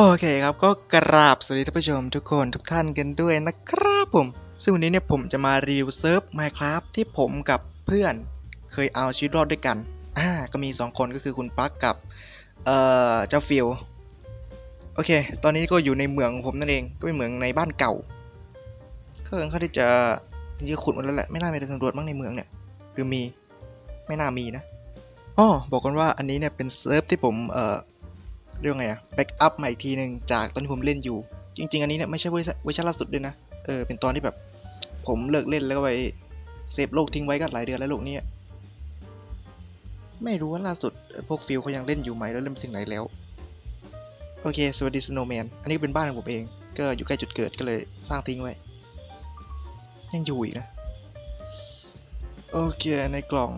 โอเคครับก็กราบสวัสดีท่านผู้ชมทุกคนทุกท่านกันด้วยนะครับผม ซึ่งวันนี้เนี่ยผมจะมารีวิวเซิร์ฟ Minecraft ที่ผมกับเพื่อนเคยเอาชีวิตรอดด้วยกันอ่าก็มี 2 คนก็คือคุณปลั๊กกับ เอ่อ เจ้าฟิลโอเค ตอนนี้ก็อยู่ในเมืองของผมนั่นเอง ก็เป็นเมืองในบ้านเก่า ก็ค่อนข้างที่จะจริงๆขุดหมดแล้วแหละ ไม่น่ามีอะไรสำรวจบ้างในเมืองเนี่ย หรือมี ไม่น่ามีนะอ๋อบอกกันว่าอันนี้เนี่ยเป็นเซิร์ฟที่ผม เอ่อ เรียกว่าไงอะแบ็กอัพมาอีกทีหนึ่งจากตอนที่ผมเล่นอยู่ จริง ๆ อันนี้เนี่ยไม่ใช่เวอร์ชันล่าสุดด้วยนะ เออ เป็นตอนที่แบบ ผมเลิกเล่นแล้วก็ไปเซฟโลกทิ้งไว้ก็หลายเดือนแล้วโลกเนี้ยไม่รู้ว่าล่าสุดพวกฟิลเขายังเล่นอยู่ไหมแล้วเล่นไปถึงไหนแล้ว โอเค สวัสดีสโนว์แมน อันนี้เป็นบ้านของผมเอง ก็อยู่ใกล้จุดเกิดก็เลยสร้างทิ้งไว้ ยังอยู่อีกนะ โอเค ในกล่อง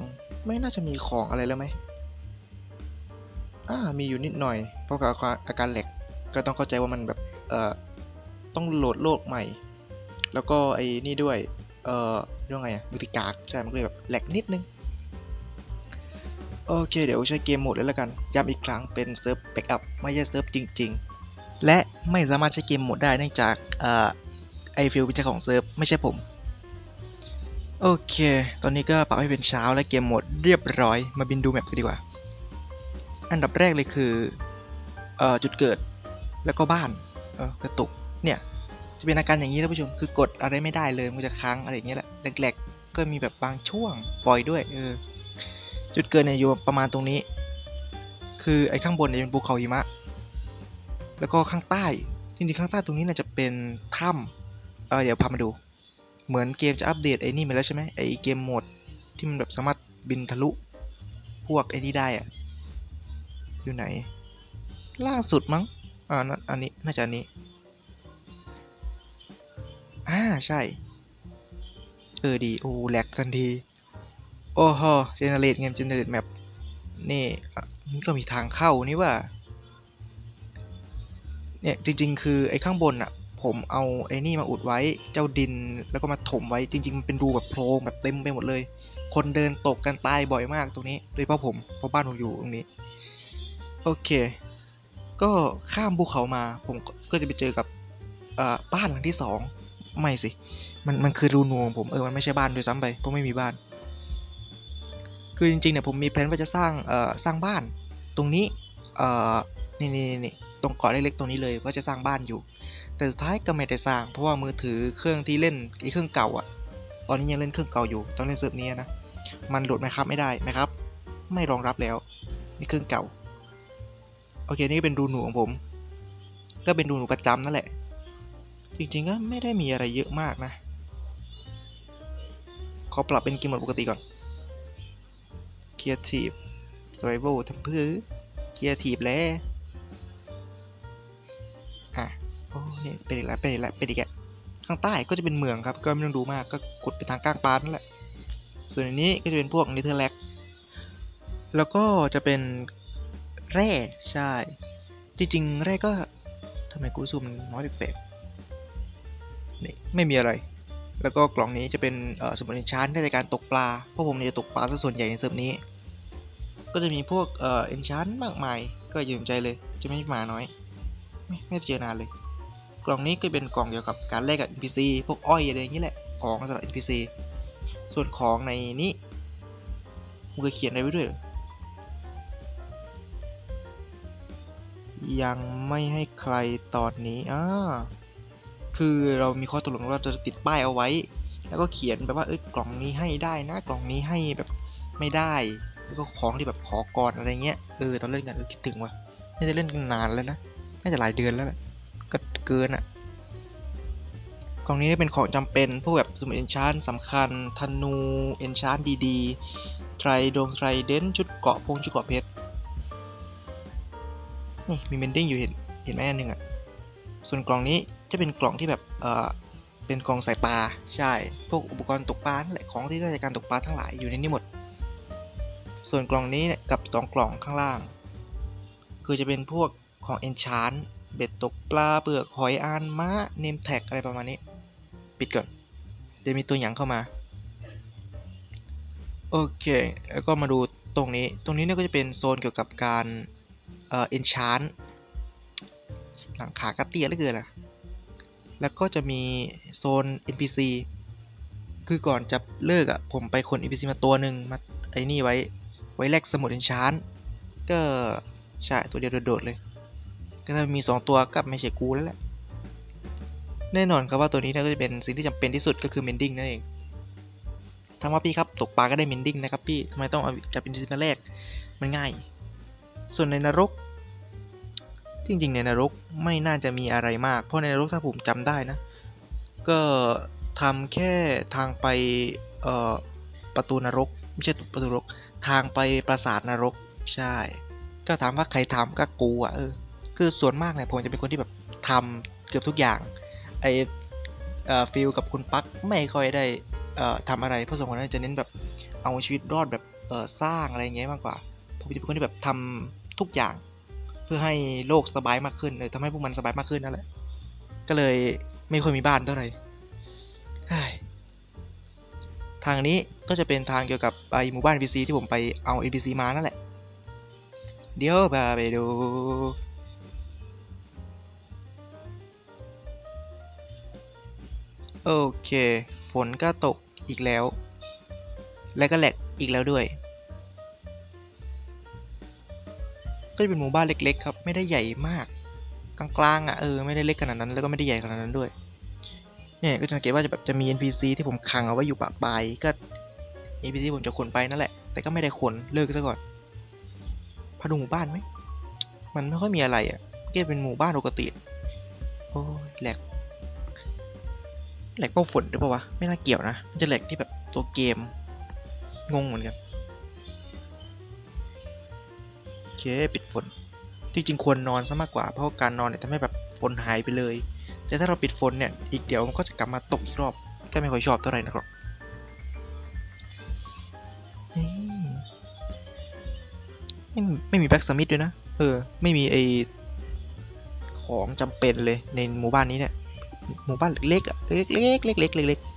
ไม่น่าจะมีของอะไรแล้วไหม อ่ามีอยู่นิดหน่อย เพราะกับอาการแหลกก็ต้องเข้าใจว่ามันแบบเอ่อต้องโหลดโลกใหม่ แล้วก็ไอ้นี่ด้วยเอ่อเรียกว่าไงอะมือติกากใช่มันก็เลยแบบแหลกนิดนึงโอเค เดี๋ยวใช้เกมโหมดเลยแล้วกัน ย้ำอีกครั้งเป็นเซิร์ฟแบ็กอัพไม่ใช่เซิร์ฟจริง ๆ และไม่สามารถใช้เกมโหมดได้เนื่องจากเอ่อไอฟิลเป็นเจ้าของเซิร์ฟไม่ใช่ผม โอเค ตอนนี้ก็ปรับให้เป็นเช้าและเกมโหมดเรียบร้อย มาบินดูแมปกันดีกว่า อันดับแรกเลยคืออจุดเกิดแล้วก็บ้านกระตุกเนี่ยจะเป็นอาการอย่างนี้ท่านผู้ชมคือกดอะไรไม่ได้เลยมันจะค้างอะไรอย่างเงี้ยแหละแหลกๆ ก็มีแบบบางช่วงปล่อยด้วยเออจุดเกิดเนี่ยอยู่ประมาณตรงนี้ คือไอ้ข้างบนเนี่ยเป็นภูเขาหิมะ แล้วก็ข้างใต้จริงๆข้างใต้ตรงนี้น่าจะเป็นถ้ำเออเดี๋ยวพามาดู เหมือนเกมจะอัปเดตไอ้นี่มาแล้วใช่ไหมไอ้เกมโหมดที่มันแบบสามารถบินทะลุ พวกไอ้นี่ได้อะ อยู่ไหน ล่าสุดมั้ง อ่านั่นอันนี้ น่าจะอันนี้ อ่า ใช่ เออ ดี โอ้แหลกทันที โอ้โหเจเนเรตเงมเจเนเรตแมปนี่อะมันก็มีทางเข้านี่ว่า เนี่ย จริง ๆ คือ ไอ้ข้างบนอะผมเอาไอ้นี่มาอุดไว้เจ้าดินแล้วก็มาถมไว้จริง ๆ มันเป็นรูแบบโพรงแบบเต็มไปหมดเลย คนเดินตกกันตายบ่อยมากตรงนี้โดยเฉพาะผมเพราะบ้านผมอยู่ตรงนี้ โอเค ก็ข้ามภูเขามาผมก็จะไปเจอกับบ้านหลังที่สองไม่สิ มันมันคือรูนูของผมเออมันไม่ใช่บ้านด้วยซ้ำไปเพราะไม่มีบ้าน คือจริงๆเนี่ยผมมีแผนว่าจะสร้างเอ่อสร้างบ้าน ตรงนี้เอ่อนี่นี่นี่ตรงเกาะเล็กๆตรงนี้เลยว่าจะสร้างบ้านอยู่ แต่สุดท้ายก็ไม่ได้สร้าง เพราะว่ามือถือเครื่องที่เล่นอ้เครื่องเก่าอะตอนนี้ยังเล่นเครื่องเก่าอยู่ต้องเล่นเซิร์ฟนี้นะมันโหลดไหมครับไม่ได้ไหมครับ ไม่รองรับแล้ว นี่เครื่องเก่า อเคนี่เป็นรูหนูของผม ก็เป็นรูหนูประจำนั่นแหละ จริงๆก็ไม่ได้มีอะไรเยอะมากนะขอปรับเป็นเกมมดปกติก่อน Creative Survival ทำเพื่อ Creative แล้วอะโอ้นี่เป็นอีกแล้วเป็นอีกแล้วเป็นอีกแล้วข้างใต้ก็จะเป็นเมืองครับ ก็ไม่ต้องดูมากก็กดไปทางกลางปานนั่นแหละ ส่วนอันนี้ก็จะเป็นพวกนิเทอร์แลกแล้วก็จะเป็น แร่ใช่ จริงๆ แร่ก็ทำไมกูรู้สึกมันน้อยแปลกๆนี่ไม่มีอะไร แล้วก็กล่องนี้จะเป็นสมุดเอนชานในการตกปลา เพราะผมเนี่ยจะตกปลาซะส่วนใหญ่ในเซิร์ฟนี้ ก็จะมีพวกเอ่อเอนชานมากมาย ก็ย่าสนใจเลย จะไม่มาน้อย ไม่ไม่เจอนานเลย กล่องนี้ก็เป็นกล่องเกี่ยวกับการแลกกับ NPC พวกอ้อยอะไรอย่างนี้แหละ ของสำหรับ NPC ส่วนของในนี้มึงเคยเขียนอะไรไว้ด้วยหรอ ยังไม่ให้ใครตอนนี้อ่าคือเรามีข้อตกลงว่าจะติดป้ายเอาไว้ แล้วก็เขียนแบบว่าเอ้ยกล่องนี้ให้ได้นะกล่องนี้ให้แบบไม่ได้แล้วก็ของที่แบบขอก่อนอะไรเงี้ยเออตอนเล่นกันเออคิดถึงว่ะไม่ได้เล่นกันนานแล้วนะน่าจะหลายเดือนแล้วแหละก็เกินอะ่ะกล่องนี้ได้เป็นของจำเป็นพวกแบบสมุดเอนชานสำคัญธนูเอนชานดีๆไทรดงไทรเดนชุดเกาะพงชุดเกาะเพชร นี่มีเมนดิ้งอยู่เห็นเห็นไหมอันหนึ่งอะส่วนกล่องนี้จะเป็นกล่องที่แบบเออเป็นกล่องใส่ปลาใช่ พวกอุปกรณ์ตกปลานั่นแหละของที่ได้จากการตกปลาทั้งหลายอยู่ในนี้หมด ส่วนกล่องนี้กับสองกล่องข้างล่าง คือจะเป็นพวกของเอนชานเบ็ดตกปลาเปลือกหอยอานม้าเนมแท็กอะไรประมาณนี้ ปิดก่อนเดี๋ยวมีตัวอย่างเข้ามาโอเค แล้วก็มาดูตรงนี้ ตรงนี้เนี่ยก็จะเป็นโซนเกี่ยวกับการ เอ่อ enchant หลังคาก็เตี้ยเหลือเกินล่ะ แล้วก็จะมีโซน NPC คือก่อนจะเลิกอะ่ะ ผมไปขน NPC มาตัวหนึ่งมาไอ้นี่ไว้ ไว้แลกสมุดเอนชานก็ ใช่ ตัวเดียวโดดๆเลย ก็ถ้ามี 2 ตัวก็ไม่ใช่กูแล้วแหละ แน่นอนครับว่าตัวนี้นี่ยก็จะเป็นสิ่งที่จำเป็นที่สุดก็คือเมนดิ้งนั่นเองถามว่าพี่ครับ ตกปลาก็ได้เมนดิ้งนะครับพี่ทำไมต้องเอาจับ NPC มาแลกมันง่าย ส่วนในนรก จริงๆ ในนรกไม่น่าจะมีอะไรมาก เพราะในนรกถ้าผมจำได้นะ ก็ทำแค่ทางไปประตูนรก ไม่ใช่ประตูนรก ทางไปปราสาทนรก ใช่ ก็ถามว่าใครทำก็กูอะเออ คือส่วนมากเนี่ยผมจะเป็นคนที่แบบทำเกือบทุกอย่าง ไอเอ่อฟิลกับคุณปักไม่ค่อยได้เอ่อทำอะไรเพราะส่วนคนนั้นจะเน้นแบบเอาชีวิตรอดแบบเอ่อสร้างอะไรเงี้ยมากกว่า ผมจะเป็นคนที่แบบทำ ทุกอย่าง เพื่อให้โลกสบายมากขึ้นเลยทำให้พวกมันสบายมากขึ้นนั่นแหละ ก็เลยไม่ค่อยมีบ้านเท่าไหร่ทางนี้ก็จะเป็นทางเกี่ยวกับไอหมู่บ้าน NPC ที่ผมไปเอา NPC มานั่นแหละ เดี๋ยวไปดูโอเค ฝนก็ตกอีกแล้ว และก็แหลกอีกแล้วด้วย ก็จะเป็นหมู่บ้านเล็กๆครับ ไม่ได้ใหญ่มาก กลางๆอะเออไม่ได้เล็กขนาดนั้นแล้วก็ไม่ได้ใหญ่ขนาดนั้นด้วย เนี่ยก็จะสังเกตว่าจะแบบจะมี NPC ที่ผมขังเอาไว้อยู่ปะปลายก็ NPC ผมจะขนไปนั่นแหละ แต่ก็ไม่ได้ขนเลิกซะก่อนพาดูหมู่บ้านไหมมันไม่ค่อยมีอะไรอะก็เป็นหมู่บ้านปกติโอ้ยแหลกแหลกเพราะฝนหรือเปล่าวะไม่น่าเกี่ยวนะมันจะแหลกที่แบบตัวเกมงงเหมือนกัน เคปิดฝนจริงๆควรนอนซะมากกว่าเพราะการนอนเนี่ยทำให้แบบฝนหายไปเลย แต่ถ้าเราปิดฝนเนี่ยอีกเดี๋ยวมันก็จะกลับมาตกอีกรอบก็ไม่ค่อยชอบเท่าไหร่นะครับนี่ไม่ไม่มีแบ็กสมิธด้วยนะ เออ ไม่มีไอของจำเป็นเลยในหมู่บ้านนี้เนี่ย หมู่บ้านเล็กๆอะเล็กๆเล็กๆเล็กๆ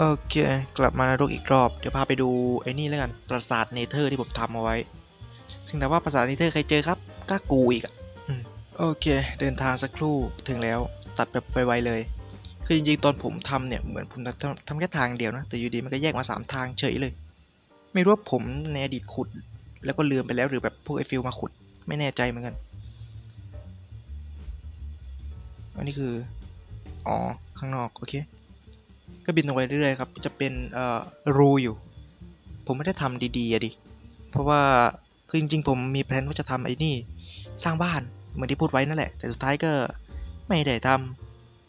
โอเค กลับมานรกอีกรอบ เดี๋ยวพาไปดูไอ้นี่แล้วกัน ปราสาทเนเธอร์ที่ผมทำเอาไว้ ซึ่งแต่ว่าปราสาทเนเธอร์ใครเจอครับก็กูอีกอะโอเค เดินทางสักครู่ถึงแล้ว ตัดแบบไปไวเลย คือจริงๆ ตอนผมทำเนี่ย เหมือนผมทำทำแค่ทางเดียวนะ แต่อยู่ดีมันก็แยกมา 3 ทางเฉยเลย ไม่รู้ว่าผมในอดีตขุด แล้วก็ลืมไปแล้วหรือแบบพวกไอฟิลมาขุด ไม่แน่ใจเหมือนกัน อันนี้คือ อ๋อ ข้างนอก โอเค ก็บินตรงไปเรื่อยๆครับ จะเป็นเอ่อรูอยู่ ผมไม่ได้ทำดีๆอะดิ เพราะว่าคือจริงๆ ผมมีแผนว่าจะทำไอ้นี่ สร้างบ้านเหมือนที่พูดไว้นั่นแหละ แต่สุดท้ายก็ไม่ได้ท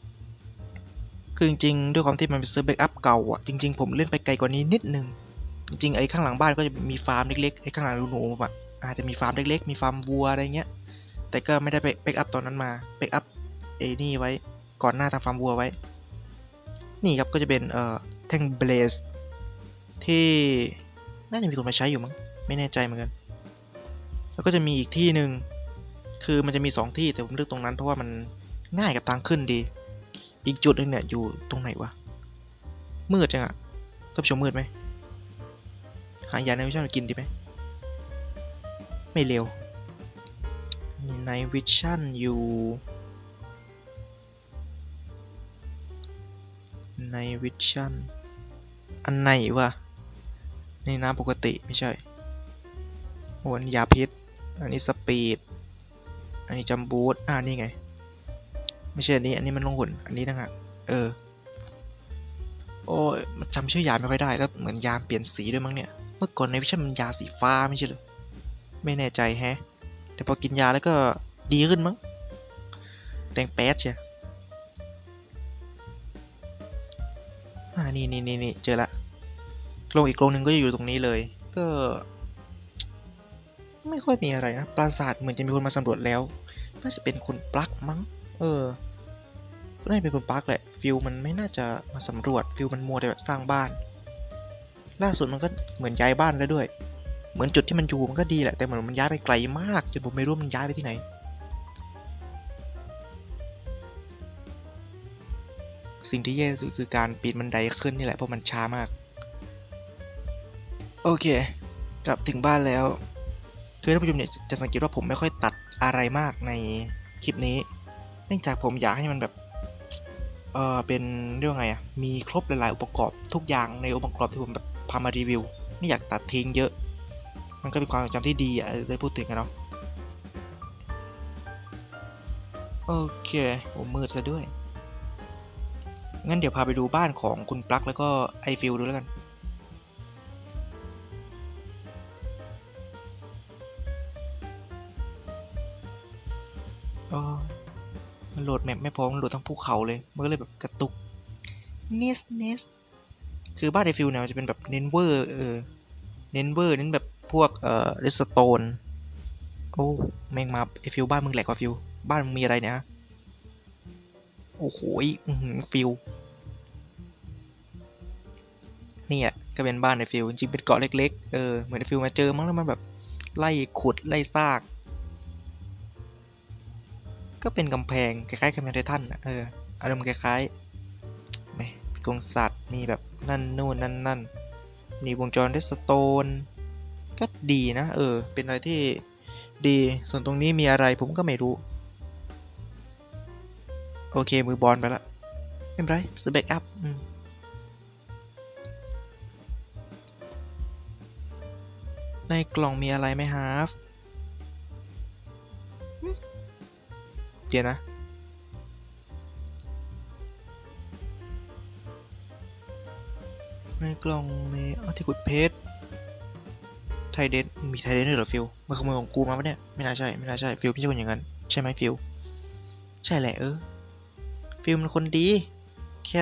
ำคือจริงๆ ด้วยความที่มันเป็นเซิร์ฟเบกอัพเก่าอะ จริงๆ ผมเล่นไปไกลกว่านี้นิดนึง จริงๆ ไอ้ข้างหลังบ้านก็จะมีฟาร์มเล็กๆ ไอ้ข้างหลังหนูๆแบบอาจจะมีฟาร์มเล็กๆ มีฟาร์มวัวอะไรเงี้ย แต่ก็ไม่ได้ไปเบกอัพตอนนั้นมาเบกอัพไอ้นี่ไว้ ก่อนหน้าทำฟาร์มวัวไว้ นี่ครับก็จะเป็นเอ่อแท่งเบลสที่น่าจะมีคนมาใช้อยู่มั้งไม่แน่ใจเหมือนกัน แล้วก็จะมีอีกที่หนึ่งคือมันจะมี 2 ที่แต่ผมเลือกตรงนั้นเพราะว่ามันง่ายกับทางขึ้นดี อีกจุดหนึงเนี่ยอยู่ตรงไหนวะมืดจังอะท่านผู้ชมมืดไหมหายาในวิชั่นกินดีไหมไม่เร็วในวิชั่นอยู่ ในวิชั่น อันไหนวะ ในน้ำปกติไม่ใช่โอ้อันนี้ยาพิษ อันนี้สปีด อันนี้จัมบูทอ่านี่ไง ไม่ใช่อันนี้ อันนี้มันลงหุ่น อันนี้ต่างหากเออ โอ้ยมันจำชื่อยาไม่ค่อยได้ แล้วเหมือนยาเปลี่ยนสีด้วยมั้งเนี่ย เมื่อก่อนในวิชั่นมันยาสีฟ้าไม่ใช่หรอไม่แน่ใจแฮะ แต่พอกินยาแล้วก็ดีขึ้นมั้ง แดงแป๊ดเชี อ่านี่นี่นี่นี่เจอละโรงอีกโรงหนึ่งก็จะอยู่ตรงนี้เลย ก็ ไม่ค่อยมีอะไรนะปราสาทเหมือนจะมีคนมาสำรวจแล้ว น่าจะเป็นคุณปลั๊กมั้ง เออก็น่าจะเป็นคุณปลั๊กแหละฟิลมันไม่น่าจะมาสำรวจฟิลมันมัวแต่แบบสร้างบ้าน ล่าสุดมันก็เหมือนย้ายบ้านแล้วด้วย เหมือนจุดที่มันอยู่มันก็ดีแหละแต่เหมือนมันย้ายไปไกลมากจนผมไม่รู้มันย้ายไปที่ไหน สิ่งที่แย่ที่สุดคือการปีนบันไดขึ้นนี่แหละเพราะมันช้ามาก โอเค กลับถึงบ้านแล้วคือท่านผู้ชมเนี่ยจะสังเกตว่าผมไม่ค่อยตัดอะไรมากในคลิปนี้ เนื่องจากผมอยากให้มันแบบ เออเป็นเรียกว่าไงอะมีครบหลายๆองค์ประกอบทุกอย่างในองค์ประกอบที่ผมแบบพามารีวิว ไม่อยากตัดทิ้งเยอะ มันก็เป็นความจำที่ดีอะเออได้พูดถึงกันเนาะโอเค ผมมืดซะด้วย งั้นเดี๋ยวพาไปดูบ้านของคุณปลั๊กแล้วก็ไอฟิลดูแล้วกันอ๋อมันโหลดแมปไม่พอมันโหลดทั้งภูเขาเลย มันก็เลยแบบกระตุกเนสเนสคือบ้านไอฟิลเนี่ยมันจะเป็นแบบเน้นเวอร์เออเน้นเวอร์เน้นแบบพวกเอ่อเรสโตนโอ้แม่งมาไอฟิลบ้านมึงแหลกกว่าฟิลบ้านมึงมีอะไรเนี่ยฮะ โอ้โหฟิลนี่อะก็เป็นบ้านไอฟิลจริงๆเป็นเกาะเล็กๆ เออ เหมือนฟิลมาเจอมั้งแล้วมันแบบไล่ขุดไล่ซาก ก็เป็นกำแพงคล้ายๆกำแพงไททันนะเออ อารมณ์คล้ายๆแหมกรงสัตว์มีแบบนั่นนู่นนั่นนั่นมีวงจรเรสโตน ก็ดีนะ เออ เป็นอะไรที่ดี ส่วนตรงนี้มีอะไรผมก็ไม่รู้ โอเค มือบอลไปละไม่เป็นไรซื้อแบ็กอัพอืมในกล่องมีอะไรไหมฮาร์ฟเดี๋ยวนะ ในกล่องมีเอาที่ขุดเพชร ไทเดน มีไทเดนด้วยเหรอฟิลมาขโมยของกูมาปะเนี่ย ไม่น่าใช่ ไม่น่าใช่ ฟิลไม่ใช่คนอย่างนั้น ใช่ไหมฟิล ใช่แหละเออ ฟิลมันคนดี แค่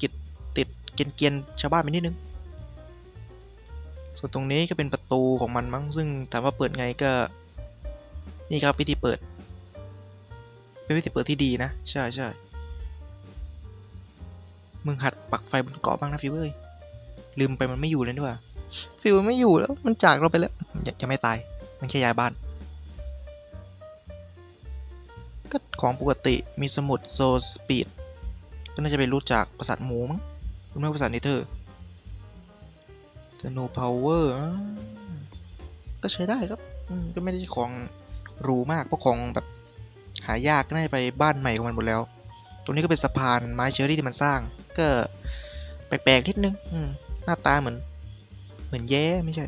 กิดติดเกียนเกียนๆชาวบ้านไปนิดนึง ส่วนตรงนี้ก็เป็นประตูของมันมั้งซึ่งถามว่าเปิดไงก็ นี่ครับวิธีเปิด เป็นวิธีเปิดที่ดีนะ ใช่ใช่มึงหัดปักไฟบนเกาะบ้างนะฟิวเอ้ยลืมไปมันไม่อยู่เลยนี่หว่าฟิวมันไม่อยู่แล้ว มันจากเราไปแล้วยังยังไม่ตาย มันแค่ย้ายบ้าน ก็ของปกติมีสมุดโซสปีดก็น่าจะไปรู้จากประสาทหมูมั้งรู้ไหมประสาทเนเธอร์จะโนพาวเวอร์ก็ใช้ได้ครับก็ไม่ได้ของรูมากเพราะของแบบหายากก็น่าจะไปบ้านใหม่ของมันหมดแล้ว ตรงนี้ก็เป็นสะพานไม้เชอรี่ที่มันสร้าง ก็แปลกๆนิดนึงอืมหน้าตาเหมือน เหมือนแย่ไม่ใช่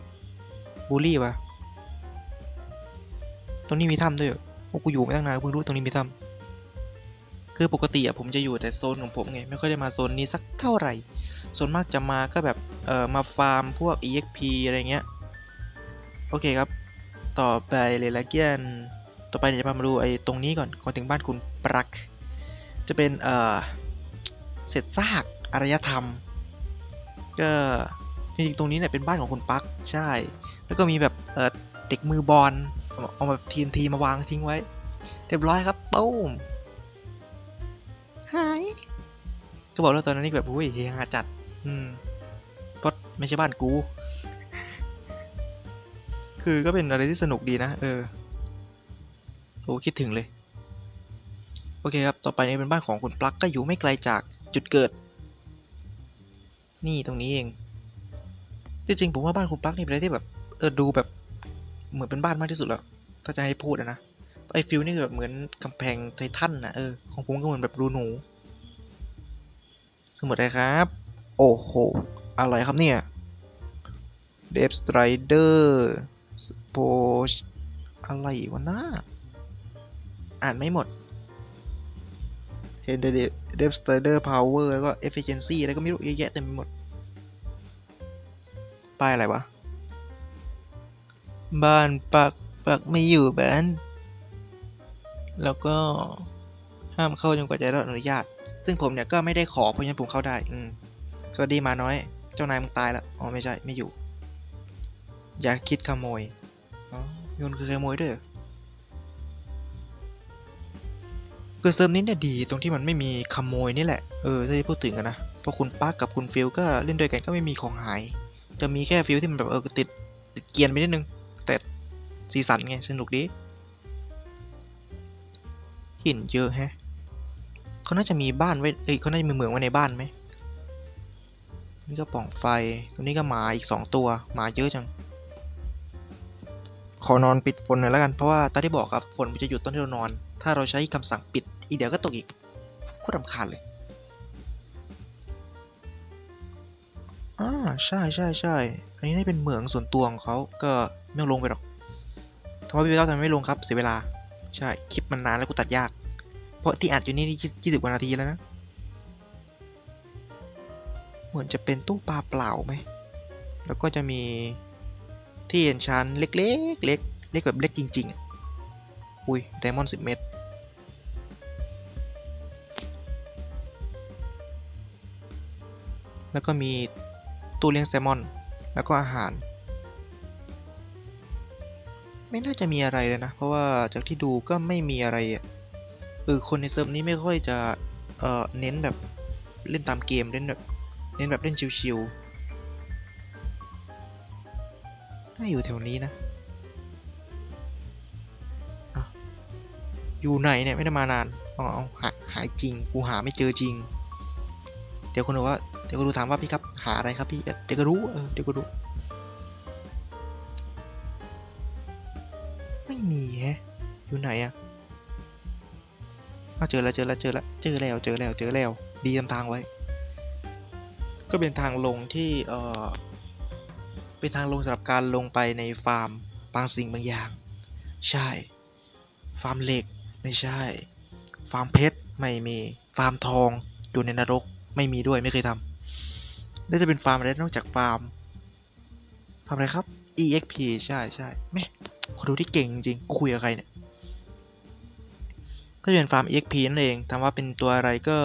บูลลี่ปะตรงนี้มีถ้ำด้วย รอโอ้กูอยู่มาตั้งนานเพิ่งรู้ตรงนี้มีถ้ำคือปกติอะผมจะอยู่แต่โซนของผมไง ไม่ค่อยได้มาโซนนี้สักเท่าไหร่ ส่วนมากจะมาก็แบบ เอ่อ มาฟาร์มพวก EXP อะไรเงี้ย โอเคครับ ต่อไปเลยละเกียน ต่อไปเดี๋ยวจะพามาดูไอ้ตรงนี้ก่อน ก่อนถึงบ้านคุณปรัก จะเป็น เอ่อ เศษซากอารยธรรม ก็จริงๆตรงนี้เนี่ยเป็นบ้านของคุณปัก ใช่ แล้วก็มีแบบเออเด็กมือบอล เอาเอาแบบ TNT มาวางทิ้งไว้ เรียบร้อยครับตุ้มหายก็บอกแล้วตอนนั้นนี่แบบอุ้ยเฮฮาจัด อืมเพราะไม่ใช่บ้านกู คือก็เป็นอะไรที่สนุกดีนะ เออโอ้คิดถึงเลย โอเคครับ ต่อไปนี้เป็นบ้านของคุณปลั๊กก็อยู่ไม่ไกลจากจุดเกิด นี่ตรงนี้เอง จริงๆผมว่าบ้านคุณปลั๊กนี่เป็นอะไรที่แบบ เออดูแบบ เหมือนเป็นบ้านมากที่สุดแล้ว ถ้าจะให้พูดนะไอฟิลนี่คือแบบเหมือนกำแพงไททันนะเออของผมก็เหมือนแบบรูหนู สมุดอะไรครับ โอ้โห อะไรครับเนี่ยเดฟสไตรเดอร์โพชอะไรวะน้าอ่านไม่หมดเห็นเดเดฟสไตรเดอร์พาวเวอร์แล้วก็เอฟเฟกซีอะไรก็ไม่รู้เยอะแยะเต็มไปหมดป้ายอะไรวะ บ้านปักปักไม่อยู่แบนแล้วก็ห้ามเข้าจนกว่าจะได้รับอนุญาต ซึ่งผมเนี่ยก็ไม่ได้ขอเพราะฉะนั้นผมเข้าได้อืมสวัสดีมาน้อย เจ้านายมึงตายแล้วอ๋อไม่ใช่ไม่อยู่ อย่าคิดขโมยอ๋อยนคือขโมยด้วยเหรอคือเซิร์ฟนี้เนี่ยดีตรงที่มันไม่มีขโมยนี่แหละเออถ้าจะพูดถึงอะนนะเพราะคุณปากกับคุณฟิลก็เล่นด้วยกันก็ไม่มีของหาย จะมีแค่ฟิลที่มันแบบเออติดติดเกียนไปนิดนึง สีสันไง สนุกดีหินเยอะแฮะเขาน่าจะมีบ้านไว้ เอ้ยเขาน่าจะมีเหมืองไว้ในบ้านไหม นี่ก็ปล่องไฟตัวนี้ก็หมาอีกสองตัวหมาเยอะจัง ขอนอนปิดฝนหน่อยแล้วกัน เพราะว่าตอนที่บอกครับฝนมันจะหยุดตอนที่เรานอน ถ้าเราใช้คำสั่งปิด อีกเดี๋ยวก็ตกอีกโคตรรำคาญเลย อ่า ใช่ใช่ใช่ อันนี้ได้เป็นเหมืองส่วนตัวของเขา ก็ไม่ลงไปหรอก ทำไมพี่เก้าทำไมไม่ลงครับ เสียเวลา ใช่ คลิปมันนานแล้วกูตัดยาก เพราะที่อัดอยู่นี่ยี่สิบกว่านาทีแล้วนะ เหมือนจะเป็นตู้ปลาเปล่าไหม แล้วก็จะมีที่เอ็นชันเล็กๆ เล็กเล็กแบบเล็กจริง ๆอะอุ้ยไดมอนด์สิบเม็ดแล้วก็มีตู้เลี้ยงแซลมอน แล้วก็อาหาร ไม่น่าจะมีอะไรเลยนะ เพราะว่าจากที่ดูก็ไม่มีอะไรอะเออคนในเซิร์ฟนี้ไม่ค่อยจะเอ่อเน้นแบบเล่นตามเกมเล่นแบบเน้นแบบเล่นชิวๆน่าอยู่แถวนี้นะอยู่ไหนเนี่ยไม่ได้มานานเอาเอาหาหายจริง กูหาไม่เจอจริง เดี๋ยวคนบอกว่า เดี๋ยวก็ดูถามว่าพี่ครับ หาอะไรครับพี่ เดี๋ยวก็รู้ เออ เดี๋ยวก็รู้ ไม่มีแฮะ อยู่ไหนอะอ้าเจอแล้วเจอแล้วเจอแล้วเจอแล้วเจอแล้วเจอแล้ว ดีตามทางไว้ ก็เป็นทางลงที่เออเป็นทางลงสำหรับการลงไปในฟาร์มบางสิ่งบางอย่าง ใช่ ฟาร์มเหล็กไม่ใช่ ฟาร์มเพชรไม่มีฟาร์มทองอยู่ในนรกไม่มีด้วยไม่เคยทำน่าจะเป็นฟาร์มอะไรนอกจากฟาร์มฟาร์มอะไรครับ EXP ใช่ใช่แม่ คนดูที่เก่งจริงๆคุยกับใครเนี่ย ก็จะเป็นฟาร์ม EXP นั่นเองถามว่าเป็นตัวอะไรก็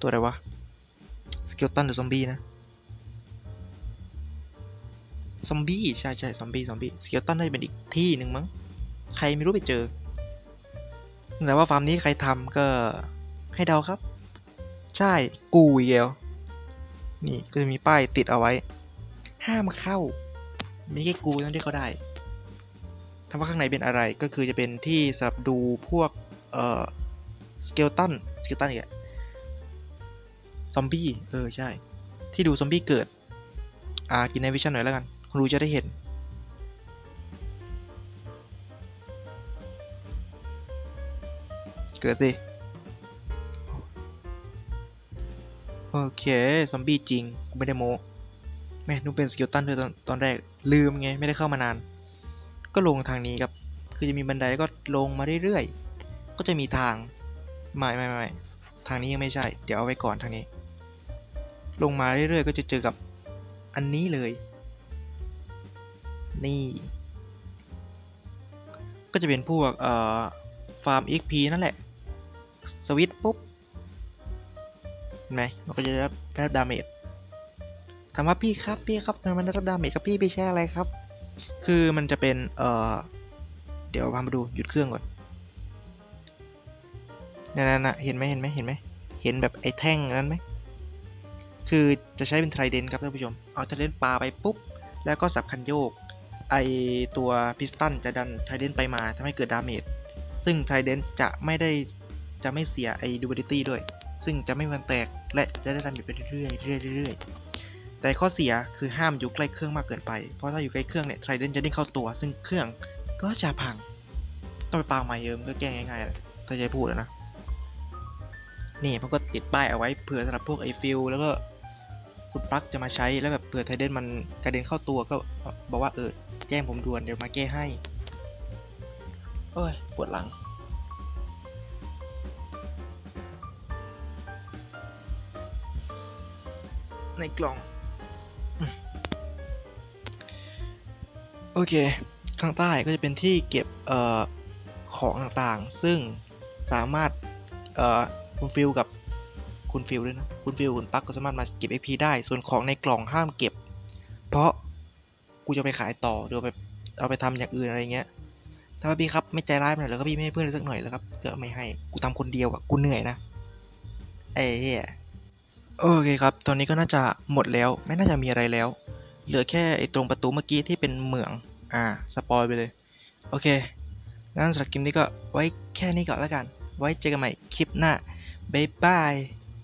ตัวอะไรวะสเกลตันหรือซอมบี้นะซอมบี้ใช่ใช่ซอมบี้ซอมบี้สเกลตันน่าจะเป็นอีกที่หนึ่งมั้ง ใครไม่รู้ไปเจอ แต่ว่าฟาร์มนี้ใครทำก็ให้เดาครับ ใช่กูอีกแล้วนี่ก็จะมีป้ายติดเอาไว้ ห้ามเข้า ไมีแค่กูเท่านั้นที่เขาได้ ถามว่าข้างในเป็นอะไรก็คือจะเป็นที่สำหรับดูพวกเอ่อสเกลตันสเกลตันอีกซอมบี้เออใช่ ที่ดูซอมบี้เกิด อ่ากินในวิชั่นหน่อยแล้วกันคุณดูจะได้เห็นเกิดสิ โอเค ซอมบี้จริง กูไม่ได้โมแม่นึกเป็นสกิลตันด้วยตอนตอนแรกลืมไง ไม่ได้เข้ามานาน ก็ลงทางนี้ครับ คือจะมีบันไดก็ลงมาเรื่อยๆ ก็จะมีทาง ไม่ไม่ไม่ทางนี้ยังไม่ใช่ เดี๋ยวเอาไว้ก่อนทางนี้ ลงมาเรื่อยๆ ก็จะเจอกับอันนี้เลย นี่ ก็จะเป็นพวกเอ่อฟาร์ม XP นั่นแหละ สวิตปุ๊บเห็นไหมมันก็จะได้รับได้รับดาเมจถามว่าพี่ครับพี่ครับทำไมมันได้รับดาเมจครับพี่พี่แช่อะไรครับ คือมันจะเป็นเอ่อเดี๋ยวพามาดูหยุดเครื่องก่อนนั่นน่ะเห็นไหมเห็นไหมเห็นไหมเห็นแบบไอ้แท่งนั้นไหมคือจะใช้เป็นไทรเดนครับท่านผู้ชม เอาไทรเดนปาไปปุ๊บ แล้วก็สับคันโยก ไอตัวพิสตันจะดันไทรเดนไปมาทำให้เกิดดาเมจ ซึ่งไทรเดนจะไม่ได้จะไม่เสียไอดูบิลิตี้ด้วย ซึ่งจะไม่มันแตกและจะได้ดาเมจไปเรื่อยๆเรื่อยๆเรื่อยๆ แต่ข้อเสียคือห้ามอยู่ใกล้เครื่องมากเกินไป เพราะถ้าอยู่ใกล้เครื่องเนี่ยไทรเดนจะได้เข้าตัว ซึ่งเครื่องก็จะพัง ต้องไปปาใหม่เยิมก็แก้ง่ายๆเลยถ้าจะให้พูดอะนะ นี่ผมก็ติดป้ายเอาไว้เผื่อสำหรับพวกไอฟิลแล้วก็คุณปลั๊กจะมาใช้แล้วแบบเผื่อไทเดนมันกระเด็นเข้าตัวก็บอกว่าเออแจ้งผมด่วนเดี๋ยวมาแก้ให้ โอ้ยปวดหลังในกล่อง โอเค ข้างใต้ก็จะเป็นที่เก็บเอ่อของต่างๆ ซึ่งสามารถเอ่อคุณฟิลกับคุณฟิลด้วยนะ คุณฟิลคุณปลั๊กก็สามารถมาเก็บ XP ได้ ส่วนของในกล่องห้ามเก็บ เพราะกูจะไปขายต่อหรือไปเอาไปทำอย่างอื่นอะไรเงี้ย ถ้าว่าพี่ครับไม่ใจร้ายหน่อยแล้วก็พี่ไม่ให้เพื่อนเลยสักหน่อยแล้วครับก็ไม่ให้ กูทำคนเดียวอะกูเหนื่อยนะไอ้เหี้ยโอเคครับ ตอนนี้ก็น่าจะหมดแล้ว ไม่น่าจะมีอะไรแล้ว เหลือแค่ไอ้ตรงประตูเมื่อกี้ที่เป็นเหมือง อ่า สปอยไปเลย โอเค งั้นสำหรับคลิปนี้ก็ไว้แค่นี้ก่อนแล้วกัน ไว้เจอกันใหม่คลิปหน้าบายบาย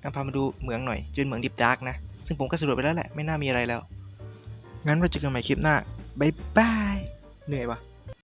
งั้นพามาดูเหมืองหน่อย จะเป็นเหมืองดิบดาร์กนะ ซึ่งผมก็สำรวจไปแล้วแหละ ไม่น่ามีอะไรแล้ว งั้นไว้เจอกันใหม่คลิปหน้าบายบาย เหนื่อยปะ